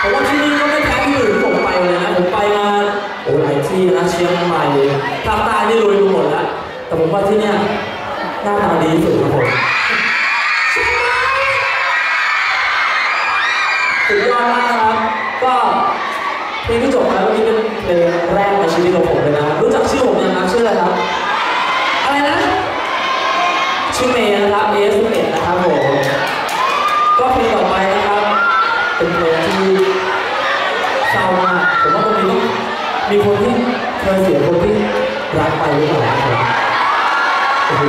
ผมว่าที่นี่ก็ไม่แพ้ที่อื่นที่ผมไปเลยนะผมไปมาโอ้หลายที่นะเชียงใหม่ภาคใต้นี่ลุยไปหมดแล้วแต่ผมว่าที่เนี่ยหน้าตาดีสุดครับผมสุดยอดมากครับ ก็เพลงที่จบมาเมื่อกี้เป็นเพลงแรกในชีวิตของผมเลยนะ รู้จักชื่อผมยังครับชื่ออะไรครับ อะไรนะ ชื่อเมย์นะครับ A11 นะครับผม ก็เพลงต่อไปนะครับ เป็นเพลงที่เศ ร้ามากผมว่าตรงนี้ต้องมีคนที่เคยเสียคนที่รักไปหรือเปล่าครับโอ้โห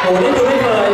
โหนี่ดูไม่เคย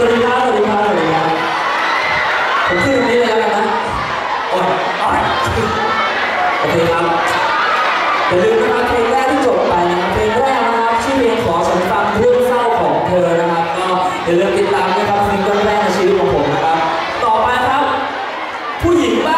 สวัสดีครับสวัสดีครับสวัสดีครับผมขึ้นตรงนี้เลยแล้วกันนะโอ้ยโอเคครับอย่าลืมนะครับเพลงแรกที่จบไปนะเพลงแรกนะครับชื่อเพลงขอฉันฟังเพื่องเศร้าของเธอนะครับก็อย่าลืมติดตามนะครับเพลงแรกในชีวิตของผมนะครับ ต่อไปครับ ผู้หญิงบ้า